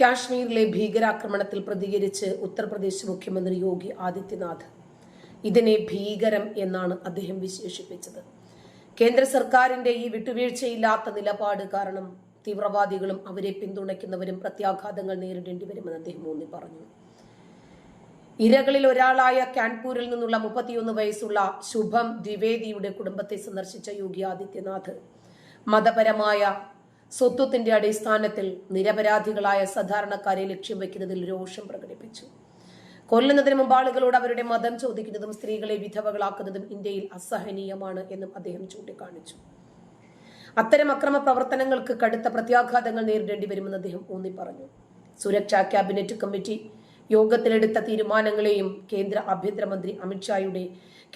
കാശ്മീരിലെ ഭീകരാക്രമണത്തിൽ പ്രതികരിച്ച് ഉത്തർപ്രദേശ് മുഖ്യമന്ത്രി യോഗി ആദിത്യനാഥ്. ഇതിനെ ഭീകരം എന്നാണ് അദ്ദേഹം വിശേഷിപ്പിച്ചത്. കേന്ദ്ര സർക്കാരിന്റെ ഈ വിട്ടുവീഴ്ചയില്ലാത്ത നിലപാട് കാരണം തീവ്രവാദികളും അവരെ പിന്തുണയ്ക്കുന്നവരും പ്രത്യാഘാതങ്ങൾ നേരിടേണ്ടി വരുമെന്ന് അദ്ദേഹം ഊന്നി പറഞ്ഞു. ഇരകളിൽ ഒരാളായ കാൺപൂരിൽ നിന്നുള്ള മുപ്പത്തിയൊന്ന് വയസ്സുള്ള ശുഭം ദ്വിവേദിയുടെ കുടുംബത്തെ സന്ദർശിച്ച യോഗി ആദിത്യനാഥ് മതപരമായ സ്വത്വത്തിന്റെ അടിസ്ഥാനത്തിൽ നിരപരാധികളായ സാധാരണക്കാരെ ലക്ഷ്യം വയ്ക്കുന്നതിൽ രോഷം പ്രകടിപ്പിച്ചു. കൊല്ലുന്നതിന് മുമ്പ് ആളുകളോട് അവരുടെ മതം ചോദിക്കുന്നതും സ്ത്രീകളെ വിധവകളാക്കുന്നതും ഇന്ത്യയിൽ അസഹനീയമാണ് എന്നും അദ്ദേഹം ചൂണ്ടിക്കാണിച്ചു. അത്തരം അക്രമ പ്രവർത്തനങ്ങൾക്ക് കടുത്ത പ്രത്യാഘാതങ്ങൾ നേരിടേണ്ടി വരുമെന്ന് അദ്ദേഹം ഊന്നി പറഞ്ഞു സുരക്ഷാ ക്യാബിനറ്റ് കമ്മിറ്റി യോഗത്തിലെടുത്ത തീരുമാനങ്ങളെയും കേന്ദ്ര ആഭ്യന്തരമന്ത്രി അമിത്ഷായുടെ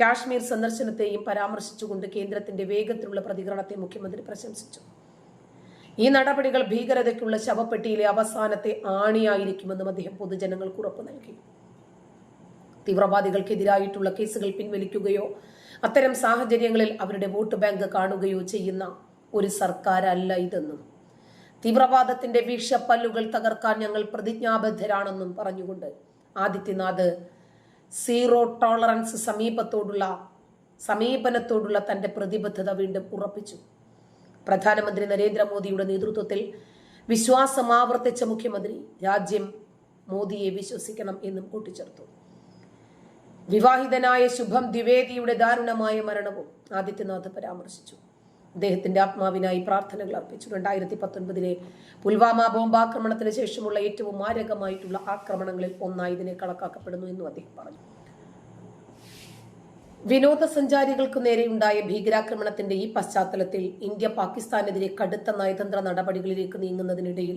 കാശ്മീർ സന്ദർശനത്തെയും പരാമർശിച്ചുകൊണ്ട് കേന്ദ്രത്തിന്റെ വേഗത്തിലുള്ള പ്രതികരണത്തെ മുഖ്യമന്ത്രി പ്രശംസിച്ചു. ഈ നടപടികൾ ഭീകരതയ്ക്കുള്ള ശവപ്പെട്ടിയിലെ അവസാനത്തെ ആണിയായിരിക്കുമെന്നും അദ്ദേഹം പൊതുജനങ്ങൾക്ക് ഉറപ്പ് നൽകി. തീവ്രവാദികൾക്കെതിരായിട്ടുള്ള കേസുകൾ പിൻവലിക്കുകയോ അത്തരം സാഹചര്യങ്ങളിൽ അവരുടെ വോട്ട് ബാങ്ക് കാണുകയോ ചെയ്യുന്ന ഒരു സർക്കാരല്ല ഇതെന്നും. തീവ്രവാദത്തിന്റെ വിഷപ്പല്ലുകൾ തകർക്കാൻ ഞങ്ങൾ പ്രതിജ്ഞാബദ്ധരാണെന്നും പറഞ്ഞുകൊണ്ട് ആദിത്യനാഥ് സീറോ ടോളറൻസ് സമീപത്തോടുള്ള സമീപനത്തോടുള്ള തന്റെ പ്രതിബദ്ധത വീണ്ടും ഉറപ്പിച്ചു. പ്രധാനമന്ത്രി നരേന്ദ്രമോദിയുടെ നേതൃത്വത്തിൽ വിശ്വാസം ആവർത്തിച്ച മുഖ്യമന്ത്രി രാജ്യം മോദിയെ വിശ്വസിക്കണം എന്നും കൂട്ടിച്ചേർത്തു. വിവാഹിതനായ ശുഭം ദ്വിവേദിയുടെ ദാരുണമായ മരണവും ആദിത്യനാഥ് പരാമർശിച്ചു. അദ്ദേഹത്തിന്റെ ആത്മാവിനായി പ്രാർത്ഥനകൾ അർപ്പിച്ചു. രണ്ടായിരത്തി പത്തൊൻപതിലെ പുൽവാമ ബോംബാക്രമണത്തിന് ശേഷമുള്ള ഏറ്റവും മാരകമായിട്ടുള്ള ആക്രമണങ്ങളിൽ ഒന്നായി ഇതിനെ കണക്കാക്കപ്പെടുന്നു എന്നും അദ്ദേഹം പറഞ്ഞു. വിനോദസഞ്ചാരികൾക്ക് നേരെയുണ്ടായ ഭീകരാക്രമണത്തിന്റെ ഈ പശ്ചാത്തലത്തിൽ ഇന്ത്യ പാകിസ്ഥാനെതിരെ കടുത്ത നയതന്ത്ര നടപടികളിലേക്ക് നീങ്ങുന്നതിനിടയിൽ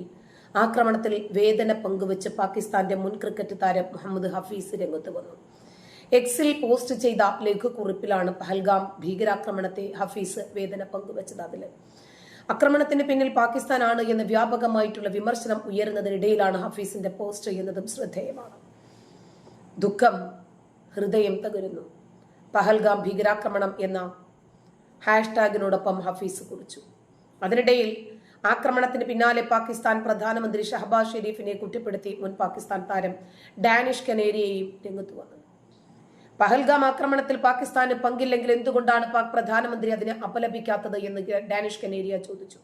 ആക്രമണത്തിൽ വേദന പങ്കുവച്ച് പാകിസ്ഥാന്റെ മുൻ ക്രിക്കറ്റ് താരം മുഹമ്മദ് ഹഫീസ് രംഗത്ത് വന്നു. എക്സിൽ പോസ്റ്റ് ചെയ്ത ലഘുക്കുറിപ്പിലാണ് പഹൽഗാം ഭീകരാക്രമണത്തെ ഹഫീസ് വേദന പങ്കുവച്ചത് അതിൽ. ആക്രമണത്തിന് പിന്നിൽ പാകിസ്ഥാനാണ് എന്ന് വ്യാപകമായിട്ടുള്ള വിമർശനം ഉയരുന്നതിനിടയിലാണ് ഹഫീസിന്റെ പോസ്റ്റ് എന്നതും ശ്രദ്ധേയമാണ്. ദുഃഖം ഹൃദയം തകരുന്നു. പഹൽഗാം ഭീകരാക്രമണം എന്ന ഹാഷ്ടാഗിനോടൊപ്പം ഹഫീസ് കുറിച്ചു. അതിനിടയിൽ ആക്രമണത്തിന് പിന്നാലെ പാകിസ്ഥാൻ പ്രധാനമന്ത്രി ഷഹബാസ് ഷെരീഫിനെ കുറ്റപ്പെടുത്തി മുൻ പാകിസ്ഥാൻ താരം ഡാനിഷ് കനേരിയെയും രംഗത്ത് വന്നു. പഹൽഗാം ആക്രമണത്തിൽ പാകിസ്ഥാന് പങ്കില്ലെങ്കിൽ എന്തുകൊണ്ടാണ് പാക് പ്രധാനമന്ത്രി അതിനെ അപലപിക്കാത്തത് എന്ന് ഡാനിഷ് കനേരിയ ചോദിച്ചു.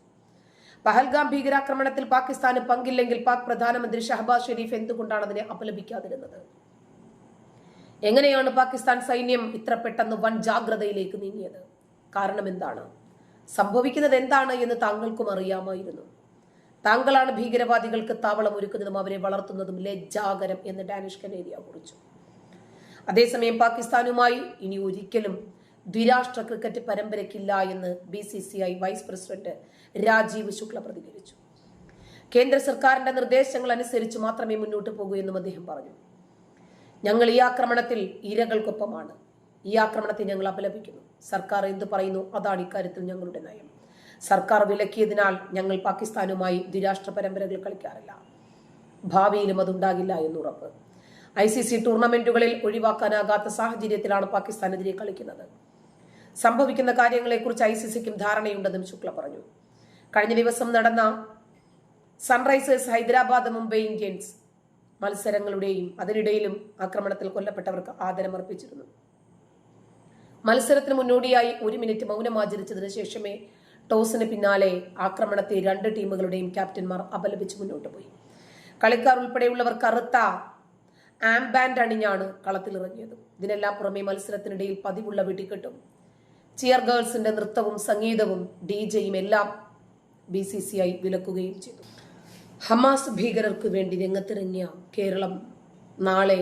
പഹൽഗാം ഭീകരാക്രമണത്തിൽ പാകിസ്ഥാന് പങ്കില്ലെങ്കിൽ പാക് പ്രധാനമന്ത്രി ഷഹബാസ് ഷെരീഫ് എന്തുകൊണ്ടാണ് അതിനെ അപലപിക്കാതിരുന്നത്? എങ്ങനെയാണ് പാകിസ്ഥാൻ സൈന്യം ഇത്ര പെട്ടെന്ന് വൻ ജാഗ്രതയിലേക്ക് നീങ്ങിയത്? കാരണം എന്താണ്? സംഭവിക്കുന്നത് എന്താണ് എന്ന് താങ്കൾക്കും അറിയാമായിരുന്നു. താങ്കളാണ് ഭീകരവാദികൾക്ക് താവളം ഒരുക്കുന്നതും അവരെ വളർത്തുന്നതും ലജ്ജാകരം എന്ന് ഡാനിഷ് കനേരിയ കുറിച്ചു. അതേസമയം പാകിസ്ഥാനുമായി ഇനി ഒരിക്കലും ദ്വിരാഷ്ട്ര ക്രിക്കറ്റ് പരമ്പരയ്ക്കില്ല എന്ന് B C C I vice president Rajeev Shukla പ്രതികരിച്ചു. കേന്ദ്ര സർക്കാരിന്റെ നിർദ്ദേശങ്ങൾ അനുസരിച്ച് മാത്രമേ മുന്നോട്ട് പോകൂ എന്നും അദ്ദേഹം പറഞ്ഞു. ഞങ്ങൾ ഈ ആക്രമണത്തിൽ ഇരകൾക്കൊപ്പമാണ്. ഈ ആക്രമണത്തെ ഞങ്ങൾ അപലപിക്കുന്നു. സർക്കാർ എന്ത് പറയുന്നു അതാണ് ഇക്കാര്യത്തിൽ ഞങ്ങളുടെ നയം. സർക്കാർ വിലക്കിയതിനാൽ ഞങ്ങൾ പാകിസ്ഥാനുമായി ദ്വിരാഷ്ട്ര പരമ്പരകൾ കളിക്കാറില്ല. ഭാവിയിലും അതുണ്ടാകില്ല എന്നുറപ്പ് ഐ സി സി ടൂർണമെന്റുകളിൽ ഒഴിവാക്കാനാകാത്ത സാഹചര്യത്തിലാണ് പാകിസ്ഥാനെതിരെ കളിക്കുന്നത്. സംഭവിക്കുന്ന കാര്യങ്ങളെക്കുറിച്ച് ഐ സി സിക്കും ധാരണയുണ്ടെന്നും ശുക്ല പറഞ്ഞു. കഴിഞ്ഞ ദിവസം നടന്ന സൺറൈസേഴ്സ് ഹൈദരാബാദ് മുംബൈ ഇന്ത്യൻസ് മത്സരങ്ങളുടെയും അതിനിടയിലും ആക്രമണത്തിൽ കൊല്ലപ്പെട്ടവർക്ക് ആദരമർപ്പിച്ചിരുന്നു മത്സരത്തിന് മുന്നോടിയായി ഒരു മിനിറ്റ് മൗനം ആചരിച്ചതിന് ശേഷമേ ടോസിന് പിന്നാലെ ആക്രമണത്തെ രണ്ട് ടീമുകളുടെയും ക്യാപ്റ്റന്മാർ അപലപിച്ച് മുന്നോട്ട് പോയി. കളിക്കാർ ഉൾപ്പെടെയുള്ളവർ കറുത്ത ആംബാൻഡ് അണിഞ്ഞാണ് കളത്തിലിറങ്ങിയത്. ഇതിനെല്ലാം പുറമെ മത്സരത്തിനിടയിൽ പതിവുള്ള വെടിക്കെട്ടും ചിയർ ഗേൾസിന്റെ നൃത്തവും സംഗീതവും ഡി ജെയും എല്ലാം ബി സി സി ഐ വിലക്കുകയും ചെയ്തു. ഹമാസ് ഭീകരർക്ക് വേണ്ടി രംഗത്തിറങ്ങിയ കേരളം നാളെ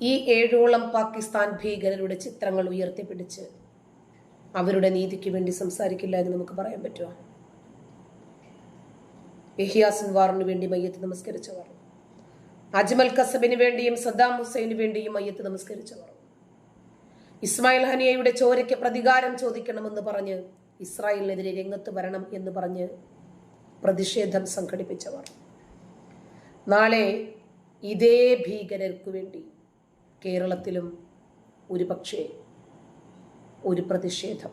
ഈ ഏഴോളം പാകിസ്ഥാൻ ഭീകരരുടെ ചിത്രങ്ങൾ ഉയർത്തിപ്പിടിച്ച് അവരുടെ നീതിക്ക് വേണ്ടി സംസാരിക്കില്ല എന്ന് നമുക്ക് പറയാൻ പറ്റുമോ? യഹിയാസിൻ വാറിന് വേണ്ടി മയ്യത്ത് നമസ്കരിച്ചവർ. അജ്മൽ കസബിന് വേണ്ടിയും സദ്ദാം ഹുസൈന് വേണ്ടിയും മയ്യത്ത് നമസ്കരിച്ചവർ. ഇസ്മായിൽ ഹനിയയുടെ ചോരയ്ക്ക് പ്രതികാരം ചോദിക്കണമെന്ന് പറഞ്ഞ് ഇസ്രായേലിനെതിരെ രംഗത്ത് വരണം എന്ന് പറഞ്ഞ് പ്രതിഷേധം സംഘടിപ്പിച്ചവർ. നാളെ ഇതേ ഭീകരർക്കു വേണ്ടി കേരളത്തിലും ഒരു പക്ഷേ ഒരു പ്രതിഷേധം.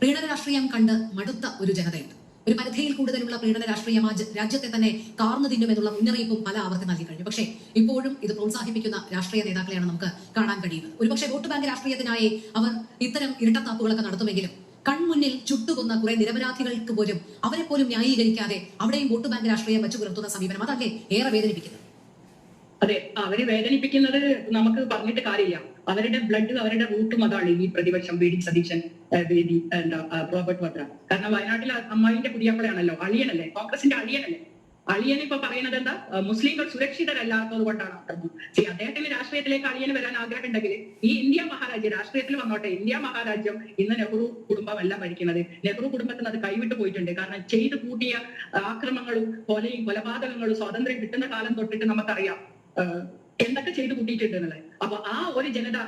പ്രീണന രാഷ്ട്രീയം കണ്ട് മടുത്ത ഒരു ജനതയുണ്ട്. ഒരു പരിധിയിൽ കൂടുതലുള്ള പ്രീണന രാഷ്ട്രീയം രാജ്യത്തെ തന്നെ കാർന്നു തിന്നുമെന്നുള്ള മുന്നറിയിപ്പും പല ആവർത്തി നൽകി കഴിഞ്ഞു. പക്ഷേ ഇപ്പോഴും ഇത് പ്രോത്സാഹിപ്പിക്കുന്ന രാഷ്ട്രീയ നേതാക്കളെയാണ് നമുക്ക് കാണാൻ കഴിയുന്നത്. ഒരുപക്ഷെ വോട്ട് ബാങ്ക് രാഷ്ട്രീയത്തിനായി അവർ ഇത്തരം ഇരട്ടത്താപ്പുകളൊക്കെ നടത്തുമെങ്കിലും കൺമുന്നിൽ ചുട്ടുകൊന്ന കുറെ നിരപരാധികൾക്ക് പോലും അവരെ പോലും ന്യായീകരിക്കാതെ അവിടെയും വോട്ട് ബാങ്ക് രാഷ്ട്രീയം വെച്ച് പുലർത്തുന്ന സമീപനം അതല്ലേ ഏറെ വേദനിപ്പിക്കുന്നത്? അതെ അവരെ വേദനിപ്പിക്കുന്നത് നമുക്ക് പറഞ്ഞിട്ട് കാര്യമില്ല. അവരുടെ ബ്ലഡ് അവരുടെ റൂട്ടും അതാണ് ഈ പ്രതിപക്ഷം വി ഡി സതീശൻ വേദി എന്താ റോബർട്ട് വദ്ര. കാരണം വയനാട്ടിൽ അമ്മായിന്റെ കുടിയാപ്പളയാണല്ലോ അളിയനല്ലേ കോൺഗ്രസിന്റെ അളിയനല്ലേ? അളിയൻ ഇപ്പൊ പറയുന്നത് എന്താ? മുസ്ലിംകൾ സുരക്ഷിതരല്ലാത്തത് കൊണ്ടാണ് അത്രയും അദ്ദേഹത്തിന്റെ അദ്ദേഹത്തിന് രാഷ്ട്രീയത്തിലേക്ക് അളിയന് വരാൻ ആഗ്രഹമുണ്ടെങ്കിൽ ഈ ഇന്ത്യ മഹാരാജ്യം രാഷ്ട്രീയത്തിൽ വന്നോട്ടെ ഇന്ത്യ മഹാരാജ്യം ഇന്ന് നെഹ്റു കുടുംബം എല്ലാം ഭരിക്കുന്നത്. നെഹ്റു കുടുംബത്തിന് അത് കൈവിട്ടു പോയിട്ടുണ്ട്. കാരണം ചെയ്തു കൂട്ടിയ ആക്രമങ്ങളും കൊലയും കൊലപാതകങ്ങളും സ്വാതന്ത്ര്യം കിട്ടുന്ന കാലം തൊട്ടിട്ട് നമുക്കറിയാം എന്തൊക്കെ ചെയ്തു കൂട്ടിയിട്ടുണ്ട് എന്നുള്ളത് അപ്പൊ ആ ഒരു ജനത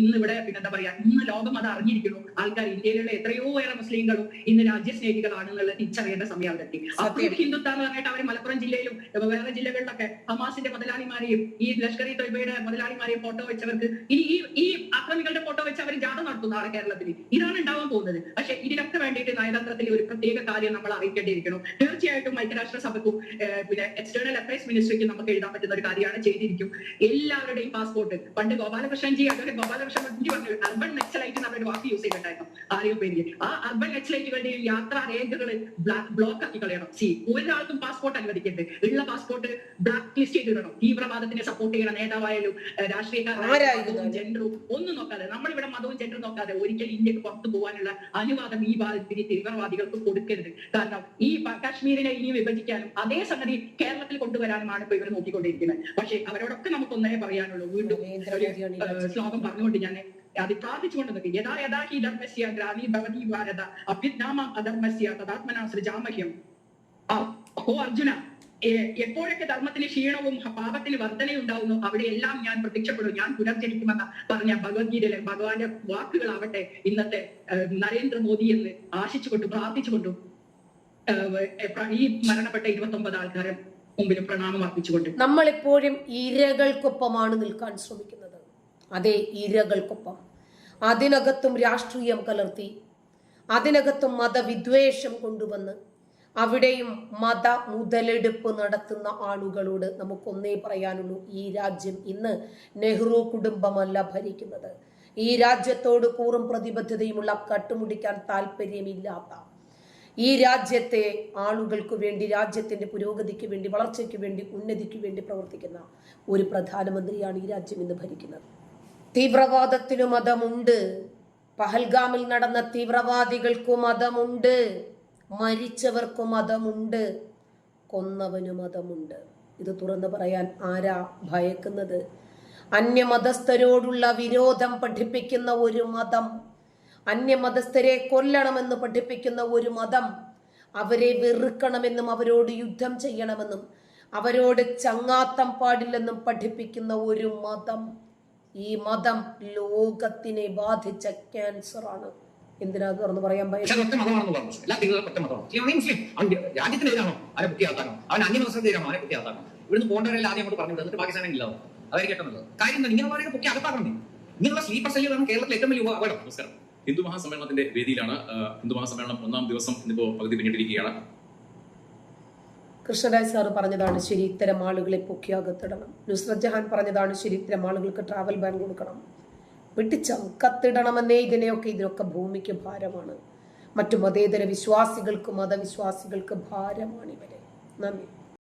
ഇന്ന് ഇവിടെ പിന്നെ എന്താ പറയാ ഇന്ന് ലോകം അത് അറിഞ്ഞിരിക്കുന്നു. ആൾക്കാർ ഇന്ത്യയിലുള്ള എത്രയോ ഏറെ മുസ്ലിങ്ങളും ഇന്ന് രാജ്യസ്നേഹികളാണെന്നുള്ളത് തിരിച്ചറിയേണ്ട സമയം അവരെത്തി അപ്പോഴും ഹിന്ദുത്വ എന്ന് പറഞ്ഞിട്ട് അവർ മലപ്പുറം ജില്ലയിലും വേറെ ജില്ലകളിലൊക്കെ ഹമാസിന്റെ മുതലാളിമാരെയും ഈ ലഷ്കർ ഇ തൊയ്ബയുടെ മുതലാളിമാരെയും ഫോട്ടോ വെച്ചവർക്ക് ഇനി ഈ ഈ അക്രമികളുടെ ഫോട്ടോ വെച്ച് അവർ ജാഥ നടത്തുന്നു നാളെ കേരളത്തിൽ ഇതാണ് ഉണ്ടാവാൻ പോകുന്നത്. പക്ഷെ ഇതിനൊക്കെ വേണ്ടിയിട്ട് നയതന്ത്രത്തിൽ ഒരു പ്രത്യേക കാര്യം നമ്മൾ അറിയിക്കേണ്ടിയിരിക്കണം തീർച്ചയായിട്ടും ഐക്യരാഷ്ട്ര സഭയ്ക്കും പിന്നെ എക്സ്റ്റേണൽ അഫയേഴ്സ് മിനിസ്ട്രിക്കും നമുക്ക് എഴുതാൻ പറ്റുന്ന ഒരു കാര്യമാണ് ചെയ്തിരിക്കും. എല്ലാവരുടെയും പാസ്പോർട്ട് പണ്ട് ഗോപാലകൃഷ്ണൻജി അതുപോലെ ഗോപാലകൃഷ്ണൻജി പറഞ്ഞു അർബൻ നെക്സലൈറ്റ് എന്ന് ഒരു വാക്ക് യൂസ് ചെയ്തിട്ടുണ്ടായിരുന്നു. ആരെയും പേര്. ആ അർബൻ നെക്സലൈറ്റുകളുടെയും യാത്രാ രേഖകൾ ബ്ലോക്ക് ആക്കി കളയണം. സി ഒരാൾക്കും പാസ്പോർട്ട് അനുവദിക്കരുത്. ഉള്ള പാസ്പോർട്ട് ബ്ലാക്ക് ലിസ്റ്റ് ചെയ്തിടണം തീവ്രവാദത്തിനെ സപ്പോർട്ട് ചെയ്യുന്ന നേതാവായാലും രാഷ്ട്രീയക്കാരും ജെൻഡറും ഒന്നും നോക്കാതെ നമ്മളിവിടെ മതവും ജെൻഡറും നോക്കാതെ ഒരിക്കലും ഇന്ത്യയ്ക്ക് പുറത്തു പോകാനുള്ള അനുവാദം ഈ ഭാഗത്തിന് തീവ്രവാദികൾക്ക് കൊടുക്കരുത്. കാരണം ഈ കാശ്മീരിനെ ഇനി വിഭജിക്കാനും അതേ സംഗതി കേരളത്തിൽ കൊണ്ടുവരാനുമാണ് ഇപ്പൊ ഇവർ നോക്കിക്കൊണ്ടിരിക്കുന്നത്. പക്ഷേ അവരോടൊക്കെ നമുക്കൊന്നേ പറയാനുള്ളൂ. വീണ്ടും ഒരു ശ്ലോകം പറഞ്ഞുകൊണ്ട് ഞാൻ അത് പ്രാർത്ഥിച്ചുകൊണ്ട് നിൽക്കും യഥാ യഥാ ഹി ധർമ്മസ്യ ഗ്രാമി ഭവതി ഭാരത അഭ്യുത്നാമം അധർമ്മസ്യ തഥാത്മന സൃജാമഹ്യം ഓ അർജുന എപ്പോഴൊക്കെ ധർമ്മത്തിന് ക്ഷീണവും പാപത്തിന് വർധനയുണ്ടാവുന്നു അവിടെയെല്ലാം ഞാൻ പ്രത്യക്ഷപ്പെടും. ഞാൻ പുനർജനിക്കുമെന്ന പറഞ്ഞ ഭഗവത്ഗീതയിലെ ഭഗവാന്റെ വാക്കുകളാവട്ടെ ഇന്നത്തെ നരേന്ദ്രമോദി എന്ന് ആശിച്ചുകൊണ്ടും പ്രാർത്ഥിച്ചുകൊണ്ടും ഈ മരണപ്പെട്ട ഇരുപത്തി ഒമ്പത് ആൾക്കാരെ മുമ്പിൽ പ്രണാമം അർപ്പിച്ചുകൊണ്ട്. നമ്മൾ എപ്പോഴും ഇരകൾക്കൊപ്പമാണ് നിൽക്കാൻ ശ്രമിക്കുന്നത്. അതെ ഇരകൾക്കൊപ്പം. അതിനകത്തും രാഷ്ട്രീയം കലർത്തി അതിനകത്തും മതവിദ്വേഷം കൊണ്ടുവന്ന് അവിടെയും മത മുതലെടുപ്പ് നടത്തുന്ന ആളുകളോട് നമുക്കൊന്നേ പറയാനുള്ളൂ ഈ രാജ്യം ഇന്ന് നെഹ്റു കുടുംബമല്ല ഭരിക്കുന്നത്. ഈ രാജ്യത്തോട് കൂറും പ്രതിബദ്ധതയുമുള്ള കട്ടുമുടിക്കാൻ താല്പര്യമില്ലാത്ത ഈ രാജ്യത്തെ ആളുകൾക്ക് വേണ്ടി രാജ്യത്തിന്റെ പുരോഗതിക്ക് വേണ്ടി വളർച്ചയ്ക്ക് വേണ്ടി ഉന്നതിക്ക് വേണ്ടി പ്രവർത്തിക്കുന്ന ഒരു പ്രധാനമന്ത്രിയാണ് ഈ രാജ്യം ഇന്ന് ഭരിക്കുന്നത്. തീവ്രവാദത്തിനു മതമുണ്ട്. പഹൽഗാമിൽ നടന്ന തീവ്രവാദികൾക്കു മതമുണ്ട്. മരിച്ചവർക്കു മതമുണ്ട്. കൊന്നവനു മതമുണ്ട്. ഇത് തുറന്നു പറയാൻ ആരാ ഭയക്കുന്നത്? അന്യമതസ്ഥരോടുള്ള വിരോധം പഠിപ്പിക്കുന്ന ഒരു മതം അന്യമതസ്ഥരെ കൊല്ലണമെന്ന് പഠിപ്പിക്കുന്ന ഒരു മതം അവരെ വെറുക്കണമെന്നും അവരോട് യുദ്ധം ചെയ്യണമെന്നും അവരോട് ചങ്ങാത്തം പാടില്ലെന്നും പഠിപ്പിക്കുന്ന ഒരു മതം. ഈ മതം ലോകത്തിനെ ബാധിച്ച ക്യാൻസർ ആണ് എന്തിനാ തുറന്നു പറയാൻ ഇവിടുന്ന് പോകേണ്ടവരെല്ലാം ആദ്യം അങ്ങോട്ട് പറഞ്ഞു എന്നിട്ട് പാകിസ്ഥാനെ ഇല്ലാതെ. അവരെ കാര്യം എന്താ ഇങ്ങനെ പറയുന്നത് പൊക്കി അകത്താക്കണം നീ ഇങ്ങനെയുള്ള സ്ലീപ്പർ സെല്ലുകളാണ് കേരളത്തിൽ ഏറ്റവും വലിയ അപകടം. നമസ്കാരം. ഹിന്ദു മഹാസമ്മേളനത്തിന്റെ വേദിയിലാണ് ഹിന്ദു മഹാസമ്മേളനം ഒന്നാം ദിവസം ഇന്നിപ്പോ പകുതി പിന്നിട്ടിരിക്കുകയാണ്. കൃഷ്ണരാജ് സാറ് പറഞ്ഞതാണ് ശരി ഇത്തരം ആളുകളെ പൊക്കിയാകത്തിടണം നുസ്രത് ജഹാൻ പറഞ്ഞതാണ് ശരി ഇത്തരം ആളുകൾക്ക് ട്രാവൽ ബാൻ കൊടുക്കണം. വെട്ടിച്ചങ്കത്തിടണമെന്നേ ഇതിനെയൊക്കെ ഇതിനൊക്കെ ഭൂമിക്ക് ഭാരമാണ്. മറ്റു മതേതര വിശ്വാസികൾക്ക് മതവിശ്വാസികൾക്ക് ഭാരമാണ് ഇവരെ. നന്ദി.